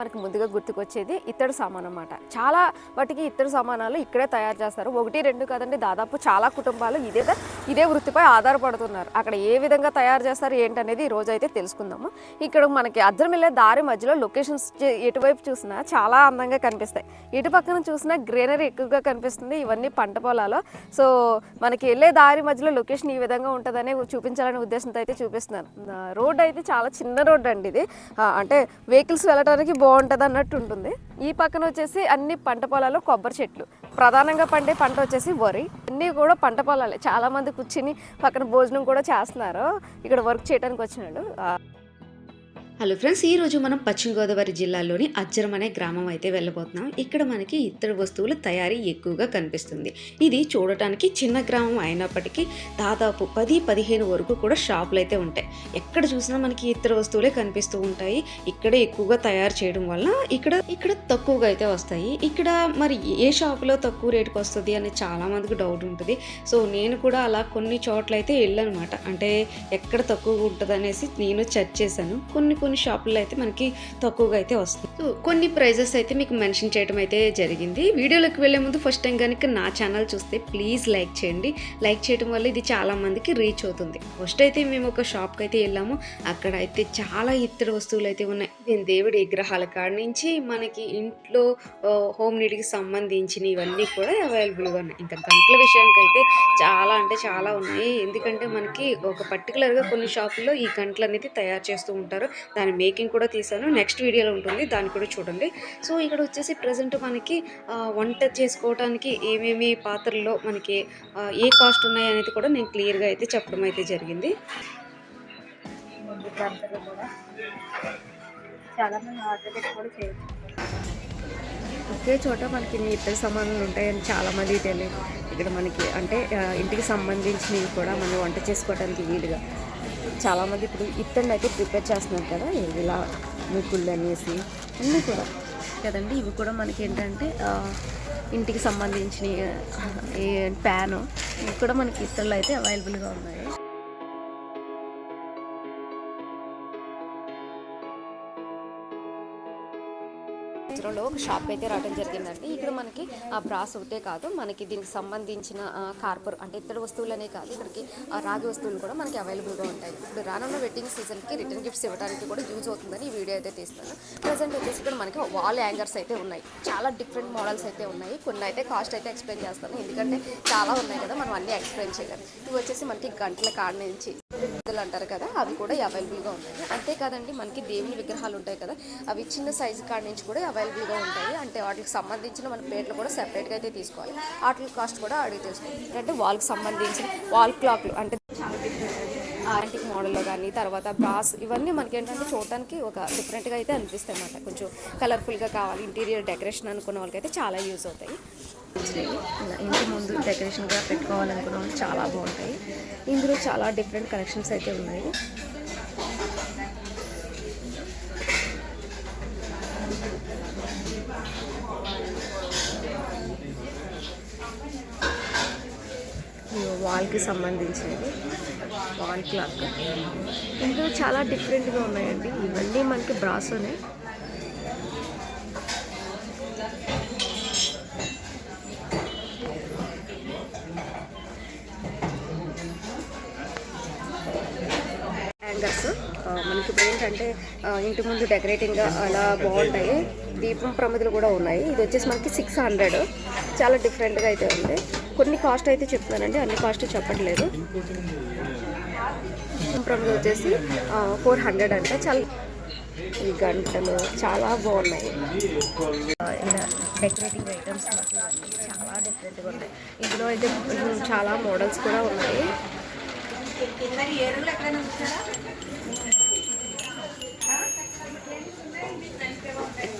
మనకి ముందుగా గుర్తుకొచ్చేది ఇత్తడి సామాన్ అన్నమాట. చాలా వాటికి ఇత్తడి సామానాలు ఇక్కడే తయారు చేస్తారు. ఒకటి రెండు కదండి దాదాపు చాలా కుటుంబాలు ఇదే ఇదే వృత్తిపై ఆధారపడుతున్నారు. అక్కడ ఏ విధంగా తయారు చేస్తారు ఏంటనేది ఈ రోజు అయితే తెలుసుకుందాము. ఇక్కడ మనకి అద్దరం వెళ్ళే దారి మధ్యలో లొకేషన్స్ ఎటువైపు చూసినా చాలా అందంగా కనిపిస్తాయి. ఇటు పక్కన చూసినా గ్రీనరీ ఎక్కువగా కనిపిస్తుంది ఇవన్నీ పంట పొలాలు. సో మనకి వెళ్ళే దారి మధ్యలో లొకేషన్ ఈ విధంగా ఉంటుందని చూపించాలనే ఉద్దేశంతో అయితే చూపిస్తున్నాను. రోడ్ అయితే చాలా చిన్న రోడ్ అండి ఇది. అంటే వెహికల్స్ వెళ్ళడానికి బాగుంటుంది అన్నట్టు ఉంటుంది. ఈ పక్కన వచ్చేసి అన్ని పంట పొలాలు కొబ్బరి చెట్లు. ప్రధానంగా పండే పంట వచ్చేసి వరి. అన్నీ కూడా పంట పొలాలే. చాలా మంది కూర్చుని పక్కన భోజనం కూడా చేస్తున్నారు. ఇక్కడ వర్క్ చేయడానికి వచ్చినాడు హలో ఫ్రెండ్స్ ఈ రోజు మనం పశ్చిమ గోదావరి జిల్లాలోని అజ్జరం అనే గ్రామం అయితే వెళ్ళబోతున్నాం. ఇక్కడ మనకి ఇతర వస్తువుల తయారీ ఎక్కువగా కనిపిస్తుంది. ఇది చూడటానికి చిన్న గ్రామం అయినప్పటికీ దాదాపు పది పదిహేను వరకు కూడా షాపులు అయితే ఉంటాయి. ఎక్కడ చూసినా మనకి ఇతర వస్తువులే కనిపిస్తూ ఉంటాయి. ఇక్కడ ఎక్కువగా తయారు చేయడం వల్ల ఇక్కడ ఇక్కడ తక్కువగా అయితే వస్తాయి. ఇక్కడ మరి ఏ షాపులో తక్కువ రేటుకి వస్తుంది అని చాలా మందికి డౌట్ ఉంటుంది. సో నేను కూడా అలా కొన్ని చోట్ల అయితే వెళ్ళనమాట. అంటే ఎక్కడ తక్కువగా ఉంటుంది అనేసి నేను చెక్ చేశాను. కొన్ని కొన్ని షాపుల్లో అయితే మనకి తక్కువగా అయితే వస్తుంది. సో కొన్ని ప్రైజెస్ అయితే మీకు మెన్షన్ చేయడం అయితే జరిగింది. వీడియోలోకి వెళ్ళే ముందు ఫస్ట్ టైం కనుక నా ఛానల్ చూస్తే ప్లీజ్ లైక్ చేయండి. లైక్ చేయడం వల్ల ఇది చాలా మందికి రీచ్ అవుతుంది. ఫస్ట్ అయితే మేము ఒక షాప్కి అయితే వెళ్ళాము. అక్కడ అయితే చాలా ఇత్తడి వస్తువులు అయితే ఉన్నాయి. నేను దేవుడి విగ్రహాల కాడ నుంచి మనకి ఇంట్లో హోమ్ నీడ్కి సంబంధించిన ఇవన్నీ కూడా అవైలబుల్గా ఉన్నాయి. ఇంకా గంటల విషయానికి అయితే చాలా అంటే చాలా ఉన్నాయి. ఎందుకంటే మనకి ఒక పర్టికులర్గా కొన్ని షాపుల్లో ఈ గంటలు అనేది తయారు చేస్తూ ఉంటారు. దాని మేకింగ్ కూడా తీసాను నెక్స్ట్ వీడియోలో ఉంటుంది. దాన్ని కూడా చూడండి. సో ఇక్కడ వచ్చేసి ప్రజెంట్ మనకి వంట చేసుకోవడానికి ఏమేమి పాత్రల్లో మనకి ఏ కాస్ట్ ఉన్నాయి అనేది కూడా నేను క్లియర్గా అయితే చెప్పడం అయితే జరిగింది. చాలా మంది ఆర్డర్ పెట్టి కూడా చేయొచ్చు. ఒకే చోట మనకి మీ ఇతర సామాన్లు ఉంటాయని చాలామంది తెలియదు. ఇక్కడ మనకి అంటే ఇంటికి సంబంధించినవి కూడా మనం వంట చేసుకోవడానికి వీలుగా చాలామంది ఇప్పుడు ఇత్తడిని అయితే ప్రిపేర్ చేస్తున్నారు కదా ఇలా ముక్కుళ్ళు అనేసి అన్నీ కూడా. కదండి ఇవి కూడా మనకి ఏంటంటే ఆ, ఇంటికి సంబంధించిన ఏ ప్యాను ఇవి కూడా మనకి ఇత్తళ్ళు అయితే అవైలబుల్గా ఉన్నాయి. షాప్ అయితే రావడం జరిగిందండి. ఇక్కడ మనకి ఆ బ్రాస్ ఒకటే కాదు మనకి దీనికి సంబంధించిన కార్పూర్ కార్పొర్ అంటే ఇతర వస్తువులనే కాదు ఇక్కడికి ఆ, రాగి వస్తువులు కూడా మనకి అవైలబుల్గా ఉంటాయి. ఇప్పుడు రానున్న వెడ్డింగ్ సీజన్కి రిటర్న్ గిఫ్ట్స్ ఇవ్వడానికి కూడా యూజ్ అవుతుందని ఈ వీడియో అయితే తీస్తాను ప్రజెంట్ వచ్చేసి ఇక్కడ మనకి వాల్ యాంగర్స్ అయితే ఉన్నాయి. చాలా డిఫరెంట్ మోడల్స్ అయితే ఉన్నాయి. కొన్ని అయితే కాస్ట్ అయితే ఎక్స్ప్లెయిన్ చేస్తాను. ఎందుకంటే చాలా ఉన్నాయి కదా మనం అన్నీ ఎక్స్ప్లెయిన్ చేయగలం ఇవి వచ్చేసి మనకి గంటల కాడ నుంచి ఇదిలు అంటారు కదా అవి కూడా అవైలబుల్గా ఉన్నాయి అంతేకాదండి మనకి దేవుని విగ్రహాలు ఉంటాయి కదా అవి చిన్న సైజు కాడ నుంచి కూడా అవైలబుల్గా ఉంటాయి. అంటే వాటికి సంబంధించిన మన ప్లేట్లు కూడా సెపరేట్గా అయితే తీసుకోవాలి. వాటి కాస్ట్ కూడా అడిగి తెలుసుకోవాలి. అంటే వాళ్ళకి సంబంధించిన వాల్ క్లాక్లు అంటే చాలా ఆంటిక్ మోడల్లో కానీ తర్వాత బ్రాస్ ఇవన్నీ మనకి ఏంటంటే చూడటానికి ఒక డిఫరెంట్గా అయితే అనిపిస్తాయి అన్నమాట. కొంచెం కలర్ఫుల్గా కావాలి ఇంటీరియర్ డెకరేషన్ అనుకున్న వాళ్ళకైతే చాలా యూజ్ అవుతాయి. ఇలా ఇంటి ముందు డెకరేషన్గా పెట్టుకోవాలనుకున్న వాళ్ళు చాలా బాగుంటాయి. ఇందులో చాలా డిఫరెంట్ కలెక్షన్స్ అయితే ఉన్నాయి. వాల్కి సంబంధించినవి. వాల్ క్లాక్ ఇందులో చాలా డిఫరెంట్గా ఉన్నాయండి. ఇవన్నీ మనకి బ్రాసోనే. హ్యాంగర్స్ మనకి ఇప్పుడు ఏంటంటే ఇంటి ముందు డెకరేటింగ్గా అలా బాగుంటాయి. దీపం ప్రమిదలు కూడా ఉన్నాయి. ఇది వచ్చేసి మనకి సిక్స్ హండ్రెడ్ చాలా డిఫరెంట్గా అయితే ఉంది. కొన్ని కాస్ట్ అయితే చెప్తున్నానండి. అన్ని కాస్ట్ చెప్పట్లేదు. దీపం ప్రమిద వచ్చేసి ఫోర్ హండ్రెడ్ అంటే. చాలా ఈ గంటలు చాలా బాగున్నాయి. ఇలా డెకరేటింగ్ ఐటమ్స్ చాలా డిఫరెంట్గా ఉన్నాయి. ఇందులో అయితే చాలా మోడల్స్ కూడా ఉన్నాయి.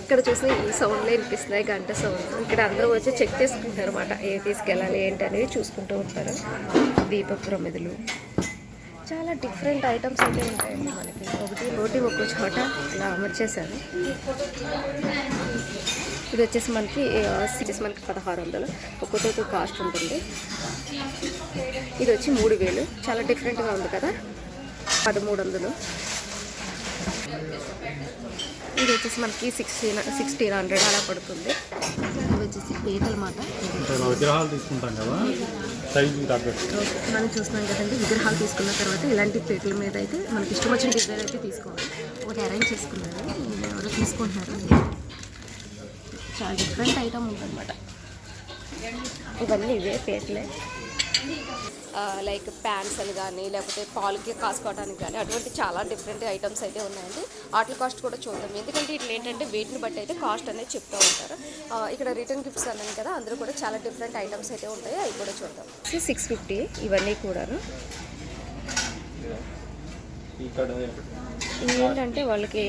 ఇక్కడ చూసిన ఈ సౌండ్లే వినిపిస్తున్నాయి గంట సౌండ్ ఇక్కడ అందరూ వచ్చి చెక్ చేసుకుంటారు అనమాట ఏ తీసుకెళ్ళాలి ఏంటి అనేది చూసుకుంటూ ఉంటారు. దీపక ప్రమిదలు చాలా డిఫరెంట్ ఐటమ్స్ అయితే ఉంటాయండి మనకి. ఒకటి రోటీ ఒక్కో చోట ఇలా అమర్చేశారు. ఇది వచ్చేసి మనకి వచ్చేసి మనకి పదహారు వందలు. ఒక్కొక్కటి కాస్ట్ ఉంటుంది. ఇది వచ్చి మూడు వేలు. చాలా డిఫరెంట్గా ఉంది కదా? పదమూడు వందలు ఇది వచ్చేసి మనకి సిక్స్టీన్ సిక్స్టీన్ హండ్రెడ్ అలా పడుతుంది. ఇది వచ్చేసి పీటలు మాట విగ్రహాలు తీసుకుంటాం కదా? మనం చూస్తున్నాం కదండి విగ్రహాలు తీసుకున్న తర్వాత ఇలాంటి పీటల మీద అయితే మనకి ఇష్టం వచ్చిన డిజైన్ అయితే తీసుకోవాలి. ఒకటి అరేంజ్ చేసుకున్నారు ఎవరో తీసుకుంటున్నారు. చాలా డిఫరెంట్ ఐటమ్ ఉందన్నమాట. ఇవన్నీ ఇవే పీటలే లైక్ ప్యాంట్స్ అని కానీ లేకపోతే పాలకి కాసుకోవడానికి కానీ అటువంటి చాలా డిఫరెంట్ ఐటమ్స్ అయితే ఉన్నాయండి. వాటి కాస్ట్ కూడా చూద్దాం. ఎందుకంటే ఇట్లా ఏంటంటే వెయిట్ని బట్టి అయితే కాస్ట్ అనేది చెప్తూ ఉంటారు. ఆ, ఇక్కడ రిటర్న్ గిఫ్ట్స్ అన్నాను కదా అందులో కూడా చాలా డిఫరెంట్ ఐటమ్స్ అయితే ఉంటాయి. అవి కూడా చూద్దాం. సిక్స్ ఫిఫ్టీ ఇవన్నీ కూడాను. ఇక్కడ ఇవి ఏంటంటే వాళ్ళకి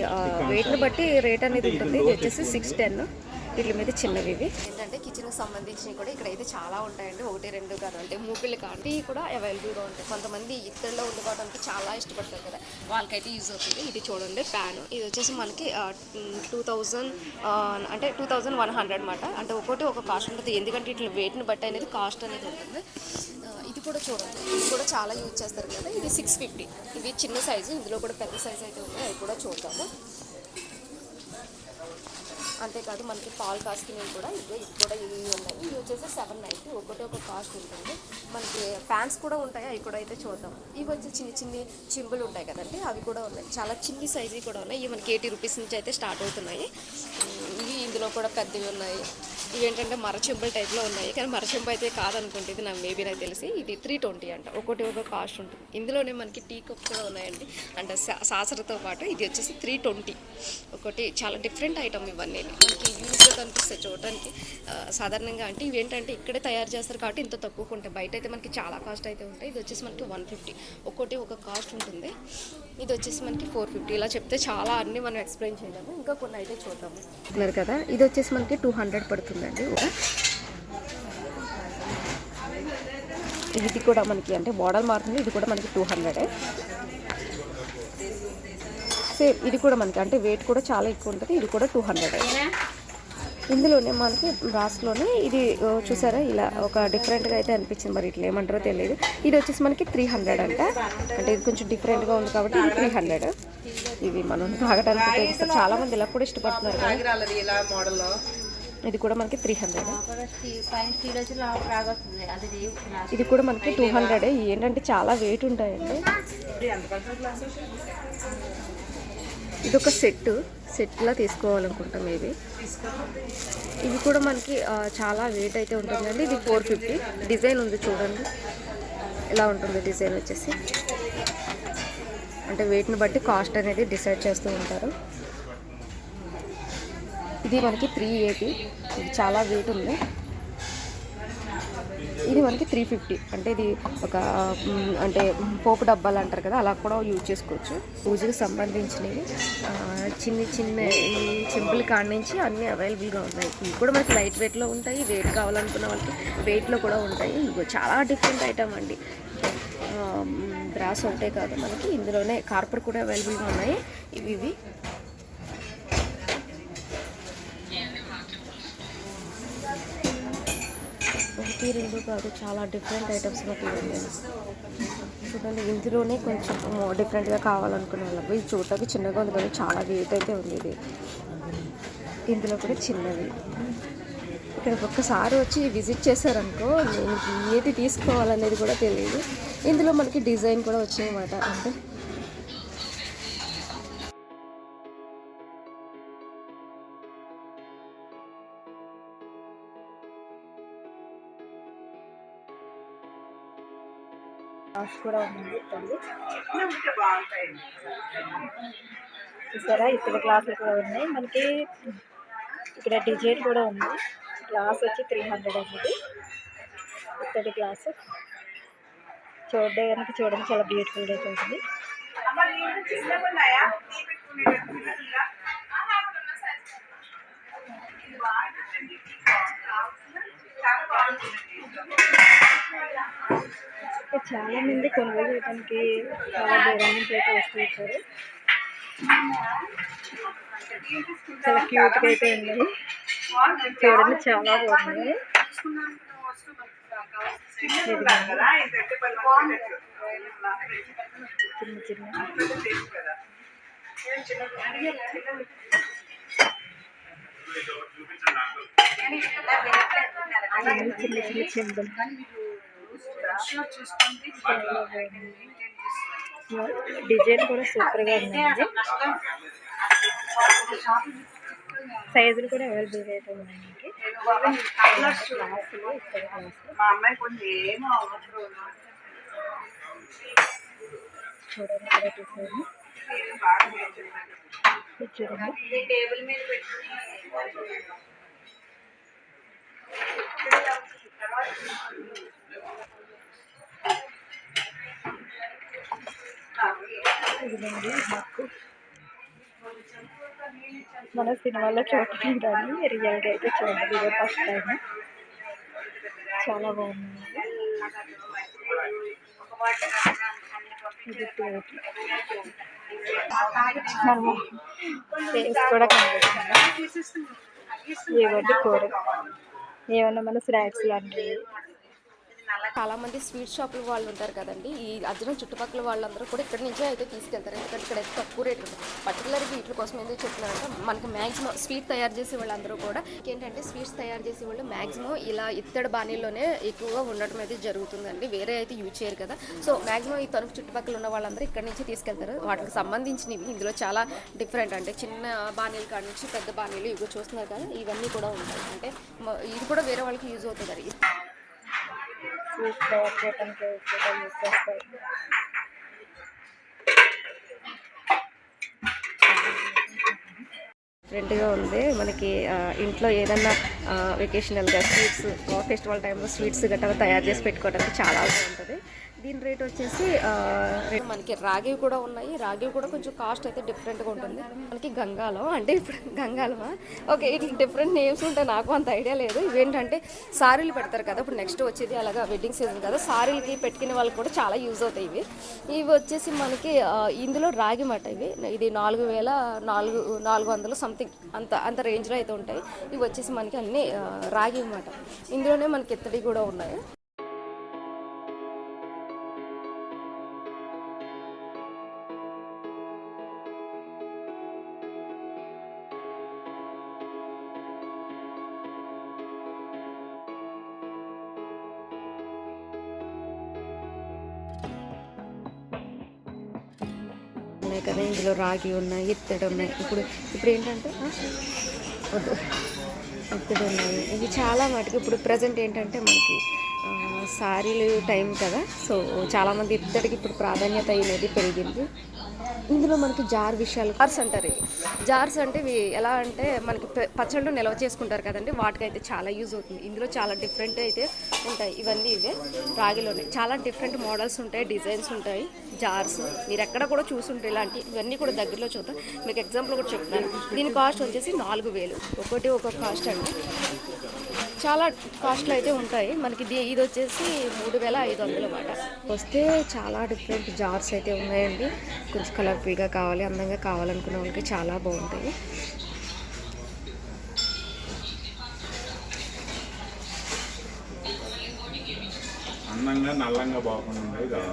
వెయిట్ని బట్టి రేట్ అనేది ఉంటుంది. ఇది వచ్చేసి సిక్స్ టెన్ వీటి మీద చిన్నవి ఇవి. ఏంటంటే కిచెన్కి సంబంధించినవి కూడా ఇక్కడ అయితే చాలా ఉంటాయండి. ఒకటి రెండు కాదు అంటే మూపిళ్ళు కానీ కూడా అవైలబుల్గా ఉంటాయి. కొంతమంది ఇతరుల్లో వండుకోవడానికి చాలా ఇష్టపడతారు కదా. వాళ్ళకైతే యూజ్ అవుతుంది. ఇది చూడండి ప్యాన్. ఇది వచ్చేసి మనకి టూ థౌజండ్ అంటే టూ థౌజండ్ వన్ హండ్రెడ్ అనమాట అంటే ఒక్కోటి ఒక కాస్ట్ ఉంటుంది. ఎందుకంటే ఇట్లా వెయిట్ని బట్టి అనేది కాస్ట్ అనేది ఉంటుంది. ఇది కూడా చూడండి. ఇది కూడా చాలా యూజ్ చేస్తారు కదా. ఇది సిక్స్ ఫిఫ్టీ. ఇది చిన్న సైజు ఇందులో కూడా పెద్ద సైజు అయితే ఉంది అది కూడా చూద్దాము. అంతేకాదు మనకి పాలు కాసుకునేవి కూడా ఇవే ఇవి కూడా ఇవి ఉన్నాయి. ఇవి వచ్చేసి సెవెన్ నైంటీ ఒకటి ఒక కాస్ట్ ఉంటుంది. మనకి ఫ్యాన్స్ కూడా ఉంటాయి? అవి కూడా అయితే చూద్దాం. ఇవి వచ్చి చిన్ని చిన్ని చింబులు ఉంటాయి కదండి అవి కూడా ఉన్నాయి. చాలా చిన్ని సైజు కూడా ఉన్నాయి. ఇవి మనకి ఎయిటీ రూపీస్ నుంచి అయితే స్టార్ట్ అవుతున్నాయి. ఇవి ఇందులో కూడా పెద్దవి ఉన్నాయి. ఇవి ఏంటంటే టైప్లో ఉన్నాయి. కానీ మరచెంబు అయితే కాదనుకుంటే ఇది నాకు మేబీ నాకు తెలిసి ఇది త్రీ ట్వంటీ అంట. ఒకటి ఒక కాస్ట్ ఉంటుంది. ఇందులోనే మనకి టీ కప్ కూడా ఉన్నాయండి. అంటే సా- సాసరతో పాటు ఇది వచ్చేసి త్రీ ట్వంటీ. ఒకటి చాలా డిఫరెంట్ ఐటమ్ ఇవన్నీ. మనకి యూజ్గా కనిపిస్తాయి చూడటానికి సాధారణంగా అంటే ఇవి ఏంటంటే ఇక్కడే తయారు చేస్తారు కాబట్టి ఇంత తక్కువ ఉంటాయి. బయట అయితే మనకి చాలా కాస్ట్ అయితే ఉంటాయి. ఇది వచ్చేసి మనకి వన్ ఫిఫ్టీ. ఒకటి ఒక కాస్ట్ ఉంటుంది. ఇది వచ్చేసి మనకి ఫోర్ ఫిఫ్టీ. ఇలా చెప్తే చాలా అన్ని మనం ఎక్స్ప్లెయిన్ చేయలేము. ఇంకా కొన్ని అయితే చూద్దాము. కదా? ఇది వచ్చేసి మనకి టూ హండ్రెడ్ పడుతుంది. పడుతుందండి ఒక ఇది కూడా మనకి అంటే మోడల్ మారుతుంది. ఇది కూడా మనకి టూ హండ్రెడే సేమ్ ఇది కూడా మనకి అంటే వెయిట్ కూడా చాలా ఎక్కువ ఉంటుంది. ఇది కూడా టూ హండ్రెడ్ ఇందులోనే మనకి బ్రాస్లోనే ఇది చూసారా? ఇలా ఒక డిఫరెంట్గా అయితే అనిపించింది. మరి ఇట్లా ఏమంటారో తెలియదు. ఇది వచ్చేసి మనకి త్రీ హండ్రెడ్ అంట. అంటే ఇది కొంచెం డిఫరెంట్గా ఉంది కాబట్టి ఇది త్రీ హండ్రెడ్ ఇవి మనం తాగడానికి చాలామంది చాలా ఇలా కూడా ఇష్టపడుతున్నారు కదా. ఇది కూడా మనకి త్రీ హండ్రెడ్ ఇది కూడా మనకి టూ హండ్రెడ్ ఏంటంటే చాలా వెయిట్ ఉంటాయండి. ఇది ఒక సెట్. సెట్లా తీసుకోవాలనుకుంటాం ఇది ఇవి కూడా మనకి చాలా వెయిట్ అయితే ఉంటుందండి. ఇది ఫోర్ ఫిఫ్టీ డిజైన్ ఉంది చూడండి. ఎలా ఉంటుంది డిజైన్ వచ్చేసి? అంటే వెయిట్ని బట్టి కాస్ట్ అనేది డిసైడ్ చేస్తూ ఉంటారు. ఇది మనకి త్రీ ఎయిటీ ఇది చాలా వెయిట్ ఉంది. ఇది మనకి త్రీ ఫిఫ్టీ అంటే ఇది ఒక అంటే పోపు డబ్బాలు అంటారు కదా అలా కూడా యూజ్ చేసుకోవచ్చు. పూజకి సంబంధించినవి. ఆ, చిన్ని చిన్న సింపుల్ కాడ నుంచి అన్నీ అవైలబుల్గా ఉన్నాయి. ఇవి కూడా మనకి లైట్ వెయిట్లో ఉంటాయి. వెయిట్ కావాలనుకున్న వాళ్ళకి వెయిట్లో కూడా ఉంటాయి. చాలా డిఫరెంట్ ఐటమ్ అండి. బ్రాస్ ఒకటే కాదు మనకి. ఇందులోనే కార్పర్ కూడా అవైలబుల్గా ఉన్నాయి. ఇవి ఇవి. ఒకటి రెండు కాదు చాలా డిఫరెంట్ ఐటమ్స్ నాకు ఇవన్నీ చూడండి ఇందులోనే కొంచెం డిఫరెంట్గా కావాలనుకునే వాళ్ళకి ఇది చూడటానికి చిన్నగా ఉంది కానీ చాలా వెయిట్ అయితే ఉంది ఇది. ఇందులో కూడా చిన్నది ఇక్కడ ఒక్కసారి వచ్చి విజిట్ చేశారనుకో నేను ఏది తీసుకోవాలనేది కూడా తెలియదు. ఇందులో మనకి డిజైన్ కూడా వచ్చాయన్నమాట. అంటే కాస్ట్ కూడా ఉంది ఇత్తడి చూసారా? ఇత్తడి గ్లాసులు కూడా ఉన్నాయి. మనకి ఇక్కడ డిజైన్ కూడా ఉంది. గ్లాస్ వచ్చి త్రీ హండ్రెడ్ అనేది ఇత్తడి గ్లాస్ చూడడానికి చూడడానికి చాలా బ్యూటిఫుల్గా అయితే ఇక్కడ చాలా మంది కొనుగోలు చేయడానికి చాలా దూరం నుంచి అయితే వస్తూ ఉంటారు చాలా క్యూట్గా అయితే ఉన్నాయి చూడండి చాలా బాగున్నాయి చిన్న చిన్న చిన్న చిన్న చెంబులు చాలా బాగుంది. డిజైన్ కూడా సూపర్గా ఉందండి. సైజులు కూడా అవైలబుల్గా అయితే ఉన్నాయి చూడండి టేబుల్ మీద పెట్టుకుని మాకు మన సినిమాలో చూడటం కానీ రియల్గా అయితే చూడండి ఇదే ఫస్ట్ టైం చాలా బాగుంది. ఇది మనము ఫేస్ కూడా కనిపిస్తుంది. ఏవండి కూర ఏమన్నా మన స్నాక్స్ లాంటివి చాలా మంది స్వీట్ షాపుల వాళ్ళు ఉంటారు కదండి. ఈ అర్జునం చుట్టుపక్కల వాళ్ళందరూ కూడా ఇక్కడ నుంచే అయితే తీసుకెళ్తారు. ఎందుకంటే ఇక్కడ అయితే తక్కువ రేట్ ఉంటుంది. పర్టికులర్గా వీటి కోసం ఎందుకు చెప్తున్నారంటే మనకి మ్యాక్సిమం స్వీట్ తయారు చేసే వాళ్ళందరూ కూడా ఏంటంటే స్వీట్స్ తయారు చేసే వాళ్ళు మ్యాక్సిమం ఇలా ఇత్తడి బాణీలోనే ఎక్కువగా ఉండటం అయితే జరుగుతుందండి. వేరే అయితే యూజ్ చేయరు కదా. సో మ్యాక్సిమం ఈ తణుకు చుట్టుపక్కల ఉన్న వాళ్ళందరూ ఇక్కడ నుంచి తీసుకెళ్తారు. వాటికి సంబంధించినవి ఇందులో చాలా డిఫరెంట్ అంటే చిన్న బాణీల కాడ నుంచి పెద్ద బాణీలు ఇవి చూస్తున్నారు కదా. ఇవన్నీ కూడా ఉంటాయి. అంటే ఇది కూడా వేరే వాళ్ళకి యూజ్ అవుతుంది స్వీట్ తయారు చేయడానికి ఎక్కువగా యూస్ చేస్తారు డిఫరెంట్గా ఉంది మనకి ఇంట్లో ఏదన్నా వెకేషనల్గా స్వీట్స్ ఫెస్టివల్ టైంలో స్వీట్స్ గట్రా తయారు చేసి పెట్టుకోవడానికి చాలా బాగుంటుంది. దీని రేట్ వచ్చేసి మనకి రాగి కూడా ఉన్నాయి. రాగి కూడా కొంచెం కాస్ట్ అయితే డిఫరెంట్గా ఉంటుంది. మనకి గంగాలం అంటే ఇప్పుడు గంగాలమా? ఓకే ఇట్లా డిఫరెంట్ నేమ్స్ ఉంటాయి నాకు అంత ఐడియా లేదు. ఇవేంటంటే సారీలు పెడతారు కదా ఇప్పుడు నెక్స్ట్ వచ్చేది అలాగా వెడ్డింగ్ సీజన్ కదా సారీలకి పెట్టుకునే వాళ్ళకి కూడా చాలా యూజ్ అవుతాయి ఇవి. ఇవి వచ్చేసి మనకి ఇందులో రాగి మాట ఇవి. ఇది నాలుగు వేల నాలుగు నాలుగు వందలు సంథింగ్ అంత అంత రేంజ్లో అయితే ఉంటాయి. ఇవి వచ్చేసి మనకి అన్నీ రాగి అన్నమాట ఇందులోనే మనకి ఇత్తడి కూడా ఉన్నాయి. ఇందులో రాగి ఉన్నాయి ఇత్తడి ఉన్నాయి ఇప్పుడు ఇప్పుడు ఏంటంటే వద్దు. ఇత్తడి ఉన్నాయి. ఇవి చాలా మటుకు ఇప్పుడు ప్రజెంట్ ఏంటంటే మనకి సారీలు టైం కదా. సో చాలామంది ఇత్తడికి ఇప్పుడు ప్రాధాన్యత అనేది పెరిగింది. ఇందులో మనకి జార్ విషయాలు జార్స్ అంటారు ఇవి. జార్స్ అంటే ఇవి ఎలా అంటే మనకి పచ్చళ్ళు నిల్వ చేసుకుంటారు కదండి. వాటికైతే చాలా యూజ్ అవుతుంది. ఇందులో చాలా డిఫరెంట్ అయితే ఉంటాయి. ఇవన్నీ ఇవే రాగిలోనే చాలా డిఫరెంట్ మోడల్స్ ఉంటాయి. డిజైన్స్ ఉంటాయి. జార్స్ మీరు ఎక్కడ కూడా చూసుంటారు ఇలాంటి ఇవన్నీ కూడా దగ్గరలో చూద్దాం. మీకు ఎగ్జాంపుల్ కూడా చెప్తాను. దీని కాస్ట్ వచ్చేసి నాలుగు వేలు. ఒకటి ఒక కాస్ట్ అండి. చాలా కాస్ట్లు అయితే ఉంటాయి. మనకి ఇది ఇది వచ్చేసి మూడు వేల ఐదు వందలు అన్నమాట. వస్తే చాలా డిఫరెంట్ జార్స్ అయితే ఉన్నాయండి. కొంచెం కలర్ఫుల్గా కావాలి అందంగా కావాలనుకునే వాళ్ళకి చాలా బాగుంటాయి. అందంగా నల్లంగా బాగుండా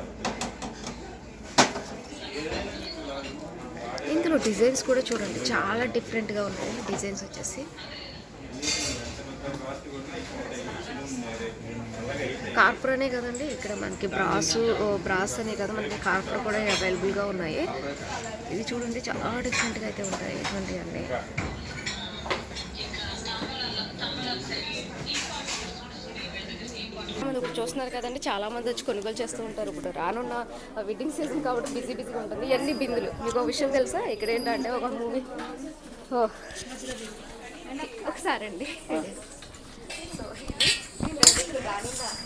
ఇందులో డిజైన్స్ కూడా చూడండి. చాలా డిఫరెంట్గా ఉన్నాయి డిజైన్స్ వచ్చేసి. కార్పొర్ అనే కదండి. ఇక్కడ మనకి బ్రాసు బ్రాస్ అనే కదా మనకి కార్పొర్ కూడా అవైలబుల్గా ఉన్నాయి. ఇది చూడండి చాలా డిఫరెంట్గా అయితే ఉంటాయి. ఇటువంటి అండి. మంది ఇప్పుడు చూస్తున్నారు కదండి చాలా మంది వచ్చి కొనుగోలు చేస్తూ ఉంటారు. ఇప్పుడు రానున్న వెడ్డింగ్ సీజన్ కాబట్టి బిజీ బిజీగా ఉంటుంది. ఇవన్నీ బిందులు? మీకు ఒక విషయం తెలుసా? ఇక్కడ ఏంటంటే ఒక మూవీ ఓ. ఒకసారి అండి సో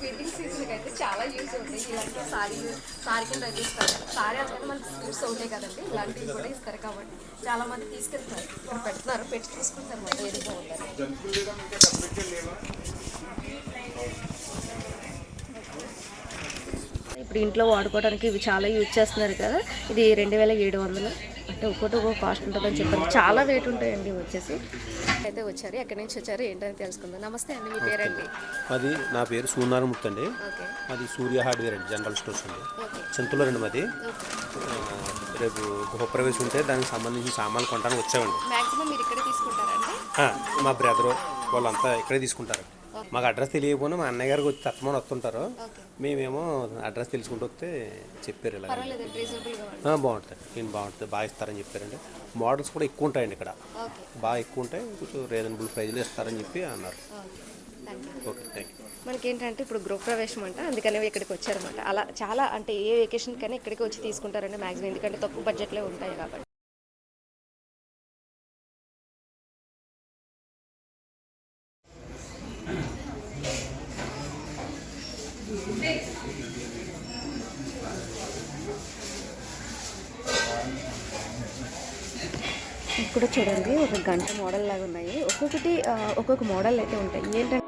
వెడ్డింగ్ సీజన్కి అయితే చాలా యూస్ అవుతాయి. ఇలాంటి సారీ సారీ కింద అయితే ఇస్తారు. సారీ అంటే మనకి స్కూట్స్ అవుతాయి కదండి. ఇలాంటివి కూడా ఇస్తారు కాబట్టి చాలా మంది తీసుకెళ్తారు. ఇక్కడ పెడుతున్నారు. పెట్టి తీసుకుంటారు మాట ఏది ఇప్పుడు ఇంట్లో వాడుకోవడానికి ఇవి చాలా యూజ్ చేస్తున్నారు కదా. ఇది రెండు వేల ఏడు వందలు. అంటే ఒక్కొక్కటి ఒక్కొక్క కాస్ట్ ఉంటుందని చెప్పారు. చాలా రేట్ ఉంటాయండి వచ్చేసి. అయితే వచ్చారు. ఎక్కడి నుంచి వచ్చారు ఏంటని తెలుసుకుందాం. నమస్తే అండి మీ పేరండి? అది నా పేరు సూనారముత్ అండి. అది సూర్య హార్డ్వేర్ అండి జనరల్ స్టోర్స్ అండి. చింతలో రెండు మాది. రేపు గృహప్రవేశం ఉంటే దానికి సంబంధించిన సామాన్లు కొనడానికి వచ్చామండి. తీసుకుంటారండి మా బ్రదరు వాళ్ళంతా ఇక్కడే తీసుకుంటారు మాకు అడ్రస్ తెలియకపోయినా మా అన్నయ్య గారికి వచ్చి తప్పమని వస్తుంటారు. మేమేమో అడ్రస్ తెలుసుకుంటూ వస్తే చెప్పారు ఇలా బాగుంటుంది. నేను బాగుంటుంది బాగా ఇస్తారని చెప్పారండి. మోడల్స్ కూడా ఎక్కువ ఉంటాయండి ఇక్కడ. బాగా ఎక్కువ ఉంటాయి కొంచెం రీజనబుల్ ప్రైజ్లో ఇస్తారని చెప్పి అన్నారు. ఓకే థ్యాంక్ యూ మనకి ఏంటంటే ఇప్పుడు గృహప్రవేశం అంట అందుకనే ఇక్కడికి వచ్చారన్నమాట. అలా చాలా అంటే ఏ వెకేషన్ కైనా ఇక్కడికి వచ్చి తీసుకుంటారండి మ్యాక్సిమం ఎందుకంటే తక్కువ బడ్జెట్లో ఉంటాయి కాబట్టి. కూడా చూడండి. ఒక గంట మోడల్ లాగా ఉన్నాయి. ఒక్కొక్కటి ఆ, ఒక్కొక్క మోడల్ అయితే ఉంటాయి. ఏంటంటే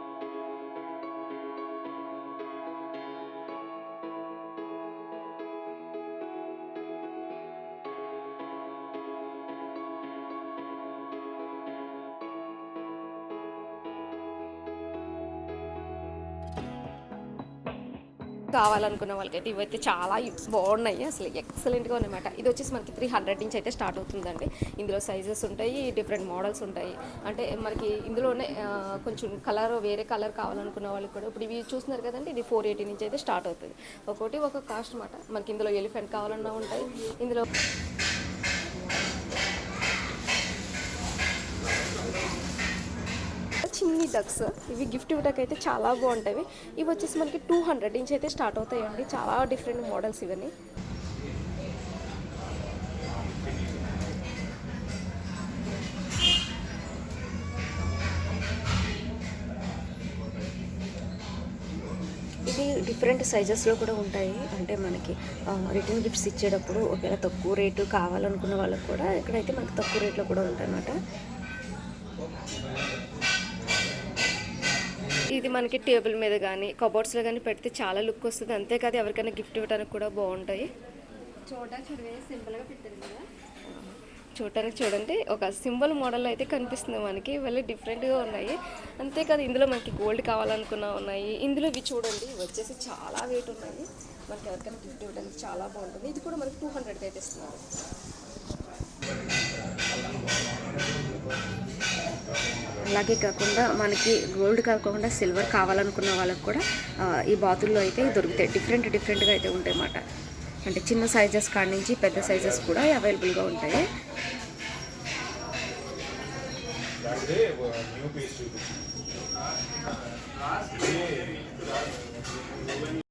కావాలనుకున్న వాళ్ళకైతే ఇవైతే చాలా బాగున్నాయి. అసలు ఎక్సలెంట్గా ఉన్నాయన్నమాట. ఇది వచ్చేసి మనకి త్రీ హండ్రెడ్ నుంచి అయితే స్టార్ట్ అవుతుందండి. ఇందులో సైజెస్ ఉంటాయి డిఫరెంట్ మోడల్స్ ఉంటాయి. అంటే మనకి ఇందులోనే కొంచెం కలర్ వేరే కలర్ కావాలనుకున్న వాళ్ళకి కూడా ఇప్పుడు ఇవి చూస్తున్నారు కదండి ఇది ఫోర్ ఎయిటీ నుంచి అయితే స్టార్ట్ అవుతుంది. ఒక్కొక్కటి ఒక కాస్ట్ అనమాట మనకి ఇందులో ఎలిఫెంట్ కావాలన్నా ఉంటాయి ఇందులో చిన్ని డక్స్ ఇవి గిఫ్ట్ ఇవ్వడానికి అయితే చాలా బాగుంటాయి. ఇవి వచ్చేసి మనకి టూ హండ్రెడ్ నుంచి అయితే స్టార్ట్ అవుతాయండి. చాలా డిఫరెంట్ మోడల్స్ ఇవన్నీ. ఇది డిఫరెంట్ సైజెస్లో కూడా ఉంటాయి. అంటే మనకి రిటర్న్ గిఫ్ట్స్ ఇచ్చేటప్పుడు ఒకవేళ తక్కువ రేటు కావాలనుకున్న వాళ్ళకి కూడా ఇక్కడైతే మనకి తక్కువ రేట్లో కూడా ఉంటాయి అన్నమాట ఇది మనకి టేబుల్ మీద కానీ కబోర్డ్స్లో కానీ పెడితే చాలా లుక్ వస్తుంది. అంతేకాదు ఎవరికైనా గిఫ్ట్ ఇవ్వడానికి కూడా బాగుంటాయి. చూడటానికి చూడండి ఒక సింబల్ మోడల్ అయితే కనిపిస్తుంది మనకి. ఇవన్నీ డిఫరెంట్గా ఉన్నాయి. అంతేకాదు ఇందులో మనకి గోల్డ్ కావాలనుకున్న ఉన్నాయి. ఇందులో ఇవి చూడండి వచ్చేసి చాలా వెయిట్ ఉన్నాయి. మనకి ఎవరికైనా గిఫ్ట్ ఇవ్వడానికి చాలా బాగుంటుంది. ఇది కూడా మనకి టూ హండ్రెడ్కి అయితే ఇస్తున్నారు అలాగే కాకుండా మనకి గోల్డ్ కాకుండా సిల్వర్ కావాలనుకున్న వాళ్ళకి కూడా ఈ బాతుల్లో అయితే దొరుకుతాయి. డిఫరెంట్ డిఫరెంట్గా అయితే ఉంటాయి అన్నమాట అంటే చిన్న సైజెస్ కాడి నుంచి పెద్ద సైజెస్ కూడా అవైలబుల్గా ఉంటాయి.